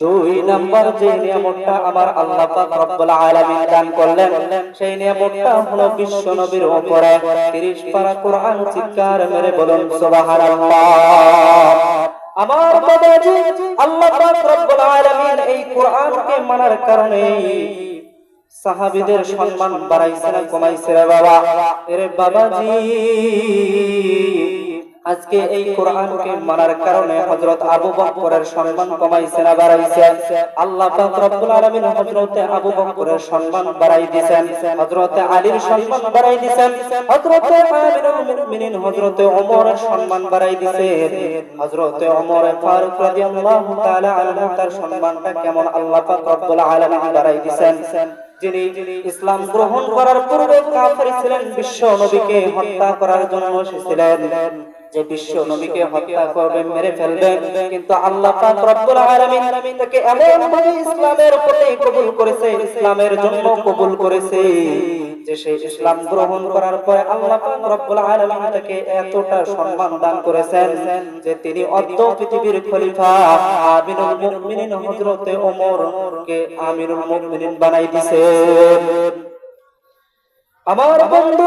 দুই নম্বর যে নিয়ামতটা আমার আল্লাহ পাক দান করলেন, সেই নিয়ামতটা হলো বিশ্ব নবীর উপরে। 30 পারা কোরআন চিৎকার মেরে বলুন আমার মানার কারণে সাহাবীদের সম্মান বাড়াইছে না কমাইছে রে বাবা। এরে বাবাজি। আজকে এই কোরআনকে মানার কারণে হযরত আবু বকরের সম্মান কমাইছে না বাড়াইছে। আল্লাহ পাক রব্বুল আলামিন হযরত আবু বকরের সম্মান বাড়াই দিবেন হযরত আলীর সম্মান বাড়াই দিবেন হযরত আমিরুল মুমিনিন হযরত ওমরের সম্মান বাড়াই দিবেন হযরত ওমর ফারুক রাদিয়াল্লাহু তাআলা আনহু তার সম্মানটা কেমন আল্লাহ পাক রব্বুল আলামিন বাড়াই দিবেন যিনি ইসলাম গ্রহণ করার পূর্বে কাফের ছিলেন বিশ্ব নবীকে হত্যা করার জন্য এসেছিলেন। যে বিশ্ব নবীকে হত্যা করবে মেরে ফেলবে কিন্তু আল্লাহ পাক রব্বুল আলামিন তাকে এমন ভাবে ইসলামের প্রতি কবুল করেছে ইসলামের জন্য কবুল করেছে যে সেই ইসলাম গ্রহণ করার পরে আল্লাহ পাক রব্বুল আলামিন তাকে এতটা সম্মান দান করেছেন যে তিনি অদ্য পৃথিবীর খলিফা আমিরুল মুমিনিন হযরতে ওমর কে আমিরুল মুমিনিন বানাই দিয়েছেন আমার বন্ধু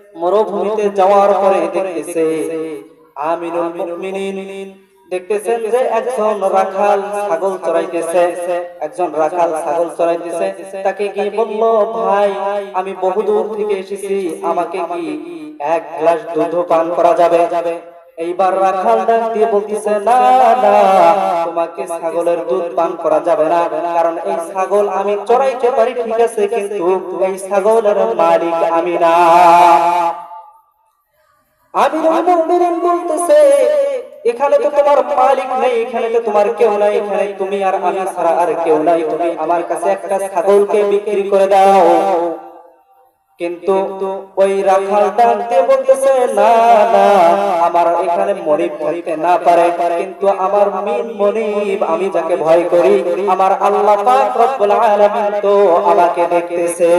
মরুভূমিতে যাওয়ার পরে দেখতেছে আমিনুল মুমিনিন। দেখতেছেন যে একজন রাখাল ছাগল চড়াইতেছে। একজন রাখাল ছাগল চড়াইতেছে। তাকে কি বলল ভাই আমি বহুদূর থেকে এসেছি। আমাকে কি এক গ্লাস দুধ পান করা যাবে? এইবার রাখাল ডাক দিয়ে বলতেছে না না তোমাকে ছাগলের দুধ পান করা যাবে না। কারণ এই ছাগল আমি চড়াইতে পারি ঠিক আছে কিন্তু এই ছাগলের মালিক আমি না। আমি মুমিনিন বলতেছে, এখানে তো তোমার মালিক নেই, এখানে তো তোমার কেউ নাই, এখানে তুমি আর আমি ছাড়া আর কেউ নাই, তুমি আমার কাছে একটা ছাগলকে বিক্রি করে দাও। কিন্তু ওই রাখাল ডাকতে বলতেছে, না না, আমার এখানে মনিব থাকতে না পারে, কিন্তু আমার মিন মনিব, আমি যাকে ভয় করি, আমার আল্লাহ পাক রব্বুল আলামিন তো আমাকে দেখতেছে।